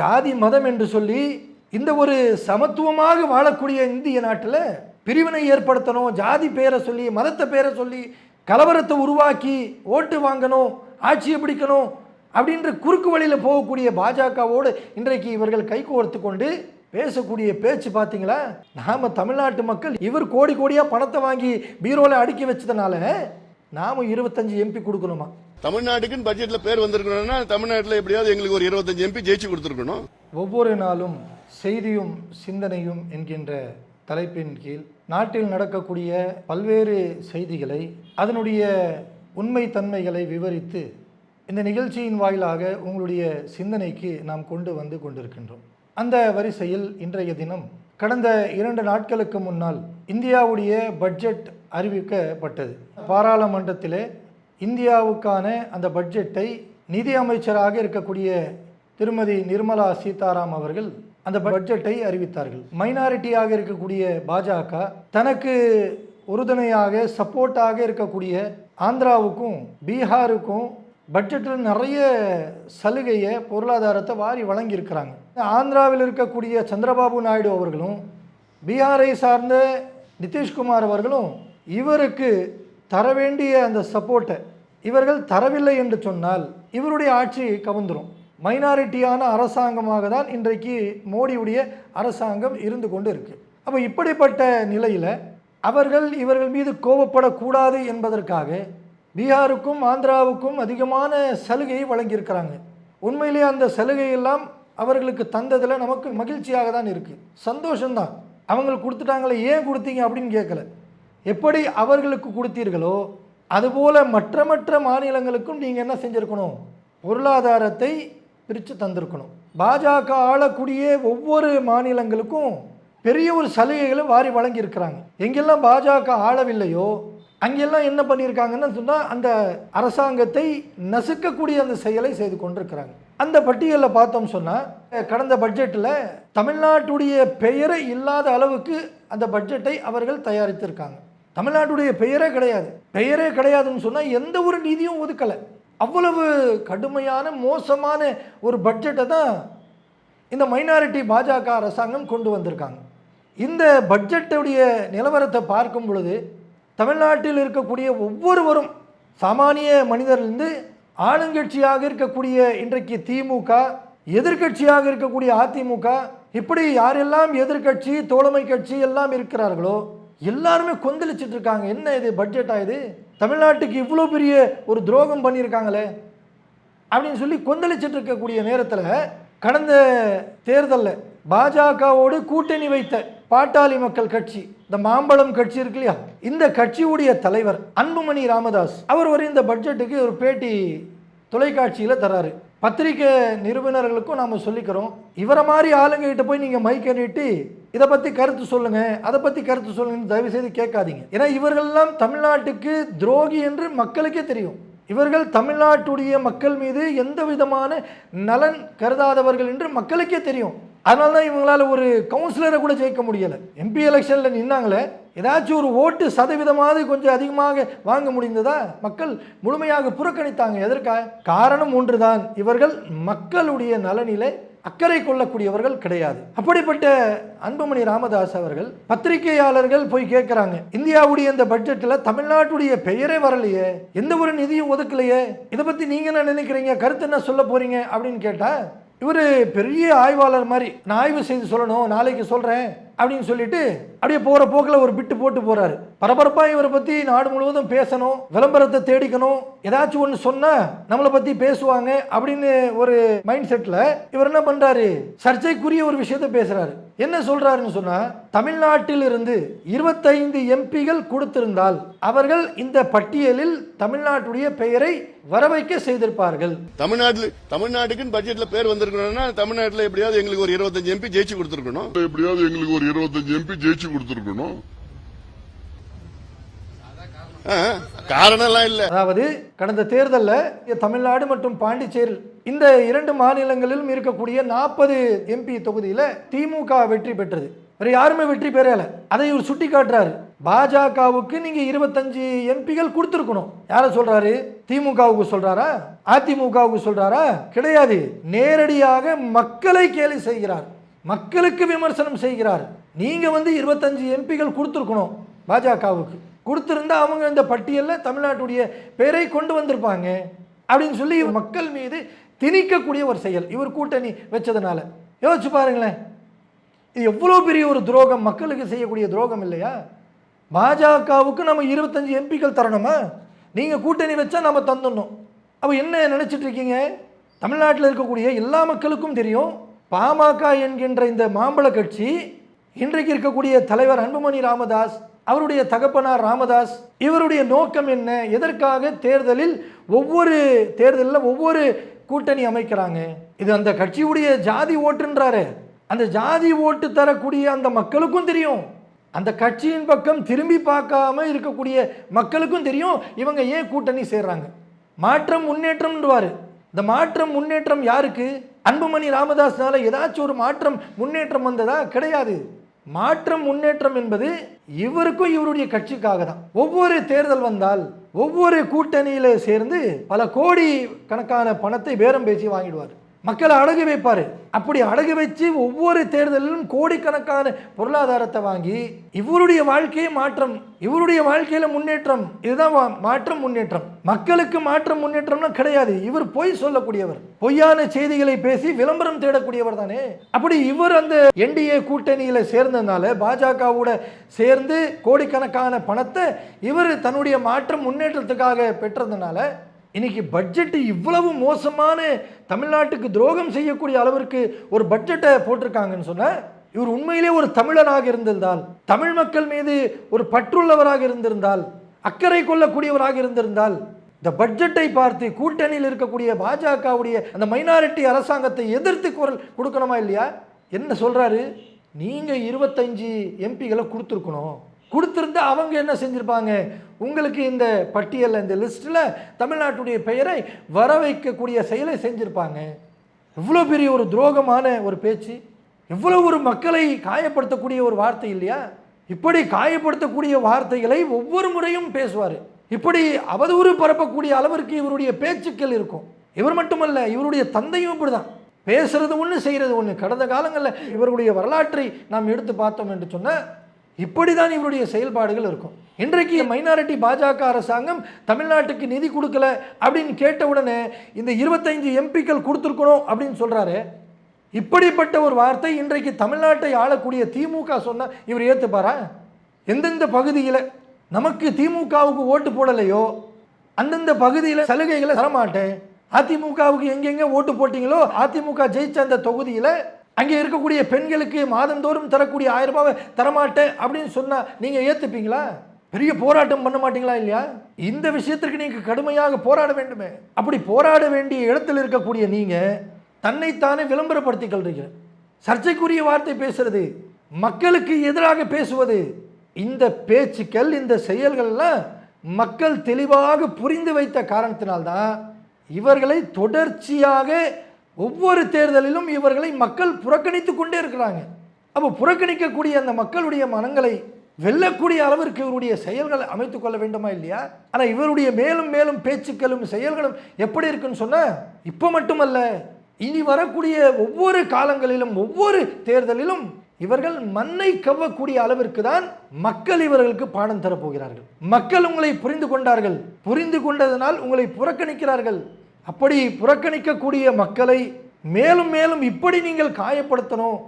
ஜாதி மதம் என்று சொல்லி இந்த ஒரு சமத்துவமாக வாழக்கூடிய இந்திய நாட்டில் பிரிவினை ஏற்படுத்தணும் ஜாதி பேரை சொல்லி மதத்தை பேரை சொல்லி கலவரத்தை உருவாக்கி ஓட்டு வாங்கணும் ஆட்சியை பிடிக்கணும் அப்படின்ற குறுக்கு வழியில் போகக்கூடிய பாஜகவோடு இன்றைக்கு இவர்கள் கைகோர்த்து கொண்டு பேசக்கூடிய பேச்சு பார்த்தீங்களா நாம் தமிழ்நாட்டு மக்கள் இவர் கோடி கோடியாக பணத்தை வாங்கி பீரோவில் அடுக்கி வச்சதுனால நாம் இருபத்தஞ்சி எம்பி கொடுக்கணுமா? தமிழ்நாட்டுக்குன்னு பட்ஜெட்ல பேர் வந்திருக்கணும்னா தமிழ்நாட்டில் எப்படியாவது எங்களுக்கு ஒரு இருபத்தஞ்சு எம்பி ஜெயிச்சு கொடுத்துருக்கணும். ஒவ்வொரு நாளும் செய்தியும் சிந்தனையும் என்கின்ற தலைப்பின் கீழ் நாட்டில் நடக்கக்கூடிய பல்வேறு செய்திகளை அதனுடைய உண்மை தன்மைகளை விவரித்து இந்த நிகழ்ச்சியின் வாயிலாக உங்களுடைய சிந்தனைக்கு நாம் கொண்டு வந்து கொண்டிருக்கின்றோம். அந்த வரிசையில் இன்றைய தினம் கடந்த இரண்டு நாட்களுக்கு முன்னால் இந்தியாவுடைய பட்ஜெட் அறிவிக்கப்பட்டது. பாராளுமன்றத்திலே இந்தியாவுக்கான அந்த பட்ஜெட்டை நிதி அமைச்சராக இருக்கக்கூடிய திருமதி நிர்மலா சீதாராம் அவர்கள் அந்த பட்ஜெட்டை அறிவித்தார்கள். மைனாரிட்டியாக இருக்கக்கூடிய பாஜக தனக்கு உறுதுணையாக சப்போர்ட்டாக இருக்கக்கூடிய ஆந்திராவுக்கும் பீகாருக்கும் பட்ஜெட்டில் நிறைய சலுகையை பொருளாதாரத்தை வாரி வழங்கியிருக்கிறாங்க. ஆந்திராவில் இருக்கக்கூடிய சந்திரபாபு நாயுடு அவர்களும் பீகாரை சார்ந்த நிதிஷ்குமார் அவர்களும் இவருக்கு தர வேண்டிய அந்த சப்போர்ட்டை இவர்கள் தரவில்லை என்று சொன்னால் இவருடைய ஆட்சி கவுந்துரும். மைனாரிட்டியான அரசாங்கமாக தான் இன்றைக்கு மோடியுடைய அரசாங்கம் இருந்து கொண்டு இருக்குது அப்போ இப்படிப்பட்ட நிலையில் அவர்கள் இவர்கள் மீது கோபப்படக்கூடாது என்பதற்காக பீகாருக்கும் ஆந்திராவுக்கும் அதிகமான சலுகையை வழங்கியிருக்கிறாங்க. உண்மையிலே அந்த சலுகையெல்லாம் அவர்களுக்கு தந்ததில் நமக்கு மகிழ்ச்சியாக தான் இருக்குது சந்தோஷம்தான். அவங்களுக்கு கொடுத்துட்டாங்களே ஏன் கொடுத்தீங்க அப்படின்னு கேட்கல. எப்படி அவர்களுக்கு கொடுத்தீர்களோ அதுபோல் மற்ற மற்ற மாநிலங்களுக்கும் நீங்கள் என்ன செஞ்சுருக்கணும்? பொருளாதாரத்தை பிரித்து தந்திருக்கணும். பாஜக ஆளக்கூடிய ஒவ்வொரு மாநிலங்களுக்கும் பெரிய ஒரு சலுகைகளை வாரி வழங்கியிருக்கிறாங்க. எங்கெல்லாம் பாஜக ஆளவில்லையோ அங்கெல்லாம் என்ன பண்ணியிருக்காங்கன்னு சொன்னால் அந்த அரசாங்கத்தை நசுக்கக்கூடிய அந்த செயலை செய்து கொண்டிருக்கிறாங்க. அந்த பட்டியலில் பார்த்தோம் சொன்னால் கடந்த பட்ஜெட்டில் தமிழ்நாட்டுடைய பெயரை இல்லாத அளவுக்கு அந்த பட்ஜெட்டை அவர்கள் தயாரித்திருக்காங்க. தமிழ்நாட்டுடைய பெயரே கிடையாது. பெயரே கிடையாதுன்னு சொன்னால் எந்த ஒரு நிதியும் ஒதுக்கலை. அவ்வளவு கடுமையான மோசமான ஒரு பட்ஜெட்டை தான் இந்த மைனாரிட்டி பாஜக அரசாங்கம் கொண்டு வந்திருக்காங்க. இந்த பட்ஜெட்டுடைய நிலவரத்தை பார்க்கும் பொழுது தமிழ்நாட்டில் இருக்கக்கூடிய ஒவ்வொருவரும் சாமானிய மனிதர்லேருந்து ஆளுங்கட்சியாக இருக்கக்கூடிய இன்றைக்கு திமுக எதிர்க்கட்சியாக இருக்கக்கூடிய அதிமுக இப்படி யாரெல்லாம் எதிர்க்கட்சி தோழமை கட்சி எல்லாம் இருக்கிறார்களோ எல்லாருமே கொந்தளிச்சிட்டு இருக்காங்க என்ன இது? பட்ஜெட்டா இது? தமிழ்நாட்டுக்கு இவ்வளோ பெரிய ஒரு துரோகம் பண்ணியிருக்காங்களே? அப்படின்னு சொல்லி கொந்தளிச்சிட்டு இருக்கக்கூடிய நேரத்தில் கடந்த தேர்தலில் பாஜகவோடு கூட்டணி வைத்த பாட்டாளி மக்கள் கட்சி இந்த மாம்பழம் கட்சி இருக்கு இல்லையா? இந்த கட்சியுடைய தலைவர் அன்புமணி ராமதாஸ் அவர் ஒரு இந்த பட்ஜெட்டுக்கு ஒரு பேட்டி தொலைக்காட்சியில் தராரு பத்திரிக்கை நிறுவனர்களுக்கும் நாம் சொல்லிக்கிறோம். இவரை மாதிரி ஆளுங்கிட்ட போய் நீங்கள் மைக் நீட்டி இதை பற்றி கருத்து சொல்லுங்கள் அதை பற்றி கருத்து சொல்லுங்கன்னு தயவு செய்து கேட்காதீங்க. ஏன்னா இவர்கள்லாம் தமிழ்நாட்டுக்கு துரோகி என்று மக்களுக்கே தெரியும். இவர்கள் தமிழ்நாட்டுடைய மக்கள் மீது எந்த விதமான நலன் கருதாதவர்கள் என்று மக்களுக்கே தெரியும். அதனால தான் இவங்களால ஒரு கவுன்சிலரை கூட ஜெயிக்க முடியலை. எம்பி எலெக்ஷனில் நின்னாங்களே ஏதாச்சும் ஒரு ஓட்டு சதவீதமாவது கொஞ்சம் அதிகமாக வாங்க முடிந்ததா? மக்கள் முழுமையாக புறக்கணித்தாங்க. எதற்காக? காரணம் ஒன்றுதான். இவர்கள் மக்களுடைய நலனிலே அக்கறை கொள்ளக்கூடியவர்கள் கிடையாது. அப்படிப்பட்ட அன்புமணி ராமதாஸ் அவர்கள் பத்திரிகையாளர்கள் போய் கேட்குறாங்க இந்தியாவுடைய இந்த பட்ஜெட்டில் தமிழ்நாட்டுடைய பெயரே வரலையே எந்த ஒரு நிதியும் ஒதுக்கலையே இதை பற்றி நீங்கள் என்ன நினைக்கிறீங்க கருத்து என்ன சொல்ல போகிறீங்க அப்படின்னு கேட்டால் இவர் பெரிய ஆய்வாளர் மாதிரி நான் ஆய்வு செய்து சொல்லணும் நாளைக்கு சொல்கிறேன் அப்படின்னு சொல்லிட்டு அப்படியே போகிற போக்கில் ஒரு பிட்டு போட்டு போகிறாரு பரபரப்பாக இவரை பற்றி நாடு முழுவதும் பேசணும் விளம்பரத்தை தேடிக்கணும் ஏதாச்சும் ஒன்று சொன்னால் நம்மளை பற்றி பேசுவாங்க அப்படின்னு ஒரு மைண்ட் செட்டில் இவர் என்ன பண்ணுறாரு சர்ச்சைக்குரிய ஒரு விஷயத்த பேசுகிறாரு என்ன சொல்கிறாருன்னு சொன்னால் தமிழ்நாட்டில் இருந்து இருபத்தைந்து எம்பிகள் கொடுத்திருந்தால் அவர்கள் இந்த பட்டியலில் தமிழ்நாட்டுடைய பெயரை வரவைக்க செய்திருப்பார்கள். தமிழ்நாட்டுல தமிழ்நாட்டுக்குன்னு பட்ஜெட்ல பேர் வந்திருக்கணும்னா தமிழ்நாட்டுல எப்படியாவது எங்களுக்கு ஒரு இருபத்தஞ்சு எம்பி ஜெயிச்சு கொடுத்துருக்கணும். எப்படியாவது எங்களுக்கு ஒரு இருபத்தஞ்சு எம்பி ஜெயிச்சு கொடுத்துருக்கணும். காரணம்லாம் காரணம் எல்லாம் அதாவது கடந்த தேர்தலில் தமிழ்நாடு மற்றும் பாண்டிச்சேரி இந்த இரண்டு மாநிலங்களிலும் இருக்கக்கூடிய நாற்பது எம்பி தொகுதியில் திமுக வெற்றி பெற்றது. வேற யாருமே வெற்றி பெறல. அதை இவர் சுட்டி காட்டுறாரு பாஜகவுக்கு நீங்க இருபத்தஞ்சு எம்பிகள் கொடுத்துருக்கணும். யார சொல்றாரு? திமுகவுக்கு சொல்றாரா? அதிமுகவுக்கு சொல்றாரா? கிடையாது. நேரடியாக மக்களை கேலி செய்கிறார். மக்களுக்கு விமர்சனம் செய்கிறார். நீங்க வந்து இருபத்தஞ்சு எம்பிகள் கொடுத்துருக்கணும் பாஜகவுக்கு. கொடுத்துருந்தா அவங்க இந்த பட்டியலில் தமிழ்நாட்டுடைய பேரை கொண்டு வந்திருப்பாங்க அப்படின்னு சொல்லி மக்கள் மீது திணிக்கக்கூடிய ஒரு செயல். இவர் கூட்டணி வச்சதுனால. யோசிச்சு பாருங்களேன். இது எவ்வளோ பெரிய ஒரு துரோகம். மக்களுக்கு செய்யக்கூடிய துரோகம் இல்லையா? பாஜகவுக்கு நம்ம இருபத்தஞ்சி எம்பிக்கள் தரணுமா? நீங்கள் கூட்டணி வச்சா நம்ம தந்துடணும். அப்போ என்ன நினச்சிட்டு இருக்கீங்க? தமிழ்நாட்டில் இருக்கக்கூடிய எல்லா மக்களுக்கும் தெரியும் பாமக என்கின்ற இந்த மாம்பழ கட்சி இன்றைக்கு இருக்கக்கூடிய தலைவர் அன்புமணி ராமதாஸ் அவருடைய தகப்பனார் ராமதாஸ் இவருடைய நோக்கம் என்ன? எதற்காக தேர்தலில் ஒவ்வொரு தேர்தலில் ஒவ்வொரு கூட்டணி அமைக்கிறாங்க? இது அந்த கட்சியுடைய ஜாதி ஓட்டுன்றாரு. அந்த ஜாதி ஓட்டு தரக்கூடிய அந்த மக்களுக்கும் தெரியும். அந்த கட்சியின் பக்கம் திரும்பி பார்க்காம இருக்கக்கூடிய மக்களுக்கும் தெரியும். இவங்க ஏன் கூட்டணி சேர்றாங்க? மாற்றம் முன்னேற்றம்ன்றவாரு இந்த மாற்றம் முன்னேற்றம் யாருக்கு? அன்புமணி ராமதாஸ்னால ஏதாச்சும் ஒரு மாற்றம் முன்னேற்றம் வந்ததா? கிடையாது. மாற்றம் முன்னேற்றம் என்பது இவருக்கும் இவருடைய கட்சிக்காக தான். ஒவ்வொரு தேர்தல் வந்தால் ஒவ்வொரு கூட்டணியில் சேர்ந்து பல கோடி கணக்கான பணத்தை பேரம் பேசி வாங்கிடுவார். மக்களை அடகு வைப்பார். அப்படி அடகு வச்சு ஒவ்வொரு தேர்தலிலும் கோடிக்கணக்கான பொருளாதாரத்தை வாங்கி இவருடைய வாழ்க்கையே மாற்றம் இவருடைய வாழ்க்கையில் முன்னேற்றம் இதுதான் வா- மாற்றம் முன்னேற்றம். மக்களுக்கு மாற்றம் முன்னேற்றம்னா கிடையாது. இவர் பொய் சொல்லக்கூடியவர். பொய்யான செய்திகளை பேசி விளம்பரம் தேடக்கூடியவர் தானே. அப்படி இவர் அந்த என்டிஏ கூட்டணியில் சேர்ந்ததுனால பாஜகவோட சேர்ந்து கோடிக்கணக்கான பணத்தை இவர் தன்னுடைய மாற்றம் முன்னேற்றத்துக்காக பெற்றதுனால இன்றைக்கி பட்ஜெட்டு இவ்வளவு மோசமான தமிழ்நாட்டுக்கு துரோகம் செய்யக்கூடிய அளவிற்கு ஒரு பட்ஜெட்டை போட்டிருக்காங்கன்னு சொன்ன இவர் உண்மையிலே ஒரு தமிழனாக இருந்திருந்தால் தமிழ் மக்கள் மீது ஒரு பற்றுள்ளவராக இருந்திருந்தால் அக்கறை கொள்ளக்கூடியவராக இருந்திருந்தால் இந்த பட்ஜெட்டை பார்த்து கூட்டணியில் இருக்கக்கூடிய பாஜகவுடைய அந்த மைனாரிட்டி அரசாங்கத்தை எதிர்த்து குரல் கொடுக்கணுமா இல்லையா? என்ன சொல்கிறாரு நீங்கள் இருபத்தஞ்சு எம்பிகளை கொடுத்துருக்கணும். கொடுத்துருந்தா அவங்க என்ன செஞ்சுருப்பாங்க? உங்களுக்கு இந்த பட்டியலில் இந்த லிஸ்ட்டில் தமிழ்நாட்டுடைய பெயரை வர வைக்கக்கூடிய செயலை செஞ்சுருப்பாங்க. எவ்வளோ பெரிய ஒரு துரோகமான ஒரு பேச்சு எவ்வளோ ஒரு மக்களை காயப்படுத்தக்கூடிய ஒரு வார்த்தை இல்லையா? இப்படி காயப்படுத்தக்கூடிய வார்த்தைகளை ஒவ்வொரு முறையும் பேசுவார். இப்படி அவதூறு பரப்பக்கூடிய அளவிற்கு இவருடைய பேச்சுக்கள் இருக்கும். இவர் மட்டுமல்ல இவருடைய தந்தையும் இப்படிதான். பேசுறது ஒன்று செய்கிறது ஒன்று கடந்த காலங்களில் இவருடைய வரலாற்றை நாம் எடுத்து பார்த்தோம் என்று சொன்னால் இப்படி தான் இவருடைய செயல்பாடுகள் இருக்கும். இன்றைக்கு மைனாரிட்டி பாஜக அரசாங்கம் தமிழ்நாட்டுக்கு நிதி கொடுக்கல அப்படின்னு கேட்ட உடனே இந்த இருபத்தைந்து எம்பிக்கள் கொடுத்துருக்கணும் அப்படின்னு சொல்கிறாரு இப்படிப்பட்ட ஒரு வார்த்தை இன்றைக்கு தமிழ்நாட்டை ஆளக்கூடிய திமுக சொன்னால் இவர் ஏற்றுப்பாரா எந்தெந்த பகுதியில் நமக்கு திமுகவுக்கு ஓட்டு போடலையோ அந்தந்த பகுதியில் சலுகைகளை தரமாட்டேன். அதிமுகவுக்கு எங்கெங்கே ஓட்டு போட்டிங்களோ அதிமுக ஜெயிச்ச அந்த தொகுதியில் அங்கே இருக்கக்கூடிய பெண்களுக்கு மாதந்தோறும் தரக்கூடிய ஆயிரம் ரூபாவை தரமாட்டேன் அப்படின்னு சொன்னால் நீங்கள் ஏற்றுப்பீங்களா பெரிய போராட்டம் பண்ண மாட்டீங்களா இல்லையா? இந்த விஷயத்திற்கு நீங்கள் கடுமையாக போராட வேண்டுமே. அப்படி போராட வேண்டிய இடத்தில் இருக்கக்கூடிய நீங்கள் தன்னைத்தானே விளம்பரப்படுத்திக் கொள்றீங்க சர்ச்சைக்குரிய வார்த்தை பேசுறது மக்களுக்கு எதிராக பேசுவது இந்த பேச்சுக்கள் இந்த செயல்கள்லாம் மக்கள் தெளிவாக புரிந்து வைத்த காரணத்தினால்தான் இவர்களை தொடர்ச்சியாக ஒவ்வொரு தேர்தலிலும் இவர்களை மக்கள் புறக்கணித்து கொண்டே இருக்கிறாங்க. அப்போ புறக்கணிக்கக்கூடிய அந்த மக்களுடைய மனங்களை வெல்லக்கூடிய அளவிற்கு இவருடைய செயல்களை அமைத்து கொள்ள வேண்டுமா இல்லையா? ஆனால் இவருடைய மேலும் மேலும் பேச்சுக்களும் செயல்களும் எப்படி இருக்குன்னு சொன்ன இப்போ மட்டுமல்ல இனி வரக்கூடிய ஒவ்வொரு காலங்களிலும் ஒவ்வொரு தேர்தலிலும் இவர்கள் மண்ணை கவ்வக்கூடிய அளவிற்கு தான் மக்கள் இவர்களுக்கு பாடம் தரப்போகிறார்கள் மக்கள் உங்களை புரிந்து கொண்டார்கள். புரிந்து கொண்டதனால் உங்களை புறக்கணிக்கிறார்கள். அப்படி புறக்கணிக்கக்கூடிய மக்களை மேலும் மேலும் இப்படி நீங்கள் காயப்படுத்தணும்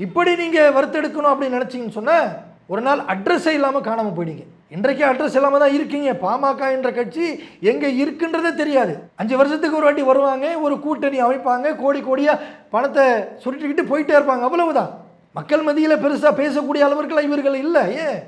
இப்படி நீங்கள் வறுத்தெடுக்கணும் அப்படின்னு நினச்சிங்கன்னு சொன்னால் ஒரு நாள் அட்ரஸே இல்லாமல் காணாமல் போயிடுங்க இன்றைக்கே அட்ரஸ் இல்லாமல் தான் இருக்கீங்க. பாமக என்ற கட்சி எங்கே இருக்குன்றதே தெரியாது. அஞ்சு வருஷத்துக்கு ஒரு வாட்டி வருவாங்க ஒரு கூட்டணி அமைப்பாங்க கோடி கோடியாக பணத்தை சுருட்டிக்கிட்டு போயிட்டே இருப்பாங்க அவ்வளவுதான். மக்கள் மத்தியில் பெருசாக பேசக்கூடிய அளவிற்கெல்லாம் இவர்கள் இல்லை ஏன்?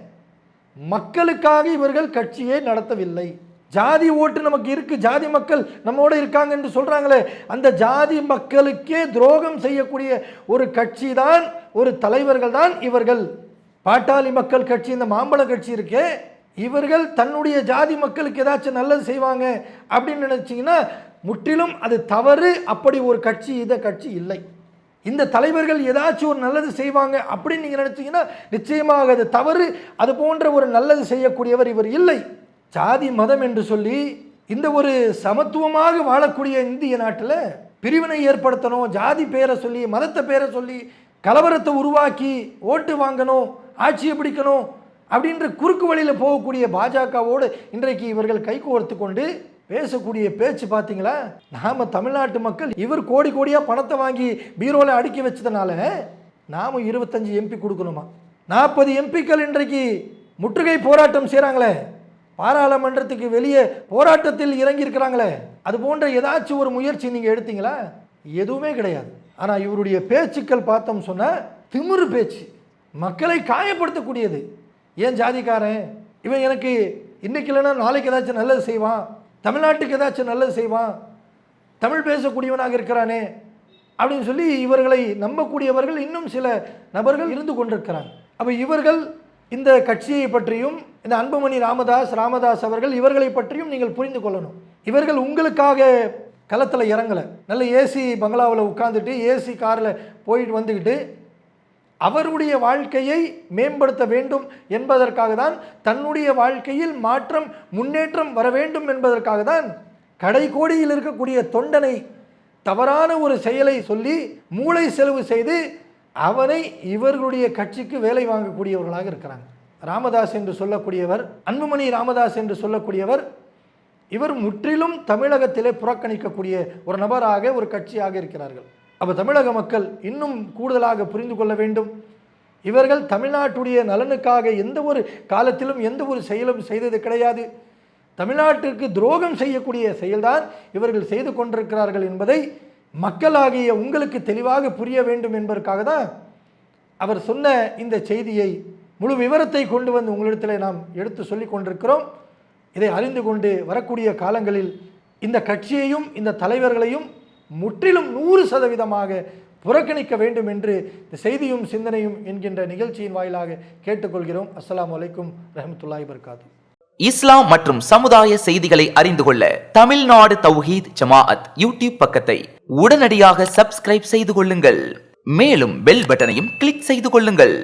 மக்களுக்காக இவர்கள் கட்சியை நடத்தவில்லை. ஜாதி ஓட்டு நமக்கு இருக்குது ஜாதி மக்கள் நம்மோடு இருக்காங்க என்று சொல்கிறாங்களே அந்த ஜாதி மக்களுக்கே துரோகம் செய்யக்கூடிய ஒரு கட்சி தான் ஒரு தலைவர்கள் தான் இவர்கள். பாட்டாளி மக்கள் கட்சி இந்த மாம்பழ கட்சி இருக்கே இவர்கள் தன்னுடைய ஜாதி மக்களுக்கு ஏதாச்சும் நல்லது செய்வாங்க அப்படின்னு நினச்சிங்கன்னா முற்றிலும் அது தவறு அப்படி ஒரு கட்சி இந்த கட்சி இல்லை. இந்த தலைவர்கள் ஏதாச்சும் ஒரு நல்லது செய்வாங்க அப்படின்னு நீங்கள் நினச்சிங்கன்னா நிச்சயமாக அது தவறு அது போன்ற ஒரு நல்லது செய்யக்கூடியவர் இவர் இல்லை. ஜாதி மதம் என்று சொல்லி இந்த ஒரு சமத்துவமாக வாழக்கூடிய இந்திய நாட்டில் பிரிவினை ஏற்படுத்தணும் ஜாதி பேரை சொல்லி மதத்தை பேரை சொல்லி கலவரத்தை உருவாக்கி ஓட்டு வாங்கணும் ஆட்சியை பிடிக்கணும் அப்படின்ற குறுக்கு வழியில் போகக்கூடிய பாஜகவோடு இன்றைக்கு இவர்கள் கைகோர்த்து கொண்டு பேசக்கூடிய பேச்சு பார்த்தீங்களா நாம் தமிழ்நாட்டு மக்கள் இவர் கோடி கோடியாக பணத்தை வாங்கி பீரோவில் அடுக்கி வச்சதுனால நாம் இருபத்தஞ்சி எம்பி கொடுக்கணுமா? நாற்பது எம்பிக்கள் இன்றைக்கு முற்றுகை போராட்டம் செய்கிறாங்களே பாராளுமன்றத்துக்கு வெளியே போராட்டத்தில் இறங்கியிருக்கிறாங்களே. அது போன்ற ஏதாச்சும் ஒரு முயற்சி நீங்கள் எடுத்தீங்களா? எதுவுமே கிடையாது. ஆனால் இவருடைய பேச்சுக்கள் பார்த்தோம் சொன்னால் திமிரு பேச்சு. மக்களை காயப்படுத்தக்கூடியது. ஏன் ஜாதிக்காரன்? இவன் எனக்கு இன்றைக்கி இல்லைன்னா நாளைக்கு ஏதாச்சும் நல்லது செய்வான். தமிழ்நாட்டுக்கு ஏதாச்சும் நல்லது செய்வான். தமிழ் பேசக்கூடியவனாக இருக்கிறானே அப்படின்னு சொல்லி இவர்களை நம்பக்கூடியவர்கள் இன்னும் சில நபர்கள் இருந்து கொண்டிருக்கிறாங்க. அப்போ இவர்கள் இந்த கட்சியை பற்றியும் இந்த அன்புமணி ராமதாஸ் ராமதாஸ் அவர்கள் இவர்களை பற்றியும் நீங்கள் புரிந்து கொள்ளணும். இவர்கள் உங்களுக்காக களத்தில் இறங்கலை. நல்ல ஏசி பங்களாவில் உட்காந்துட்டு ஏசி காரில் போயிட்டு வந்துக்கிட்டு அவருடைய வாழ்க்கையை மேம்படுத்த வேண்டும் என்பதற்காக தான் தன்னுடைய வாழ்க்கையில் மாற்றம் முன்னேற்றம் வர வேண்டும் என்பதற்காக தான் கடைக்கோடியில் இருக்கக்கூடிய தொண்டனை தவறான ஒரு செயலை சொல்லி மூளை செலவு செய்து அவனை இவர்களுடைய கட்சிக்கு வேலை வாங்கக்கூடியவர்களாக இருக்கிறாங்க. ராமதாஸ் என்று சொல்லக்கூடியவர் அன்புமணி ராமதாஸ் என்று சொல்லக்கூடியவர் இவர் முற்றிலும் தமிழகத்திலே புறக்கணிக்கக்கூடிய ஒரு நபராக ஒரு கட்சியாக இருக்கிறார்கள். அப்போ தமிழக மக்கள் இன்னும் கூடுதலாக புரிந்து கொள்ள வேண்டும். இவர்கள் தமிழ்நாட்டுடைய நலனுக்காக எந்த ஒரு காலத்திலும் எந்த ஒரு செயலும் செய்தது கிடையாது. தமிழ்நாட்டிற்கு துரோகம் செய்யக்கூடிய செயல்தான் இவர்கள் செய்து கொண்டிருக்கிறார்கள் என்பதை மக்களாகிய உங்களுக்கு தெளிவாக புரிய வேண்டும் என்பதற்காக தான் அவர் சொன்ன இந்த செய்தியை முழு விவரத்தை கொண்டு வந்து உங்களிடத்தில் நாம் எடுத்து சொல்லிக் கொண்டிருக்கிறோம். இதை அறிந்து கொண்டு வரக்கூடிய காலங்களில் இந்த கட்சியையும் இந்த தலைவர்களையும் முற்றிலும் நூறு சதவீதமாக புறக்கணிக்க வேண்டும் என்று இந்த செய்தியும் சிந்தனையும் என்கின்ற நிகழ்ச்சியின் வாயிலாக கேட்டுக்கொள்கிறோம். அஸ்லாம் அலைக்கும் ரஹமத்துல்லாஹி வபரகாத்து. இஸ்லாம் மற்றும் சமுதாய செய்திகளை அறிந்து கொள்ள தமிழ்நாடு தௌஹீத் ஜமாஅத் யூடியூப் பக்கத்தை உடனடியாக சப்ஸ்கிரைப் செய்து கொள்ளுங்கள். மேலும் பெல் பட்டனையும் கிளிக் செய்து கொள்ளுங்கள்.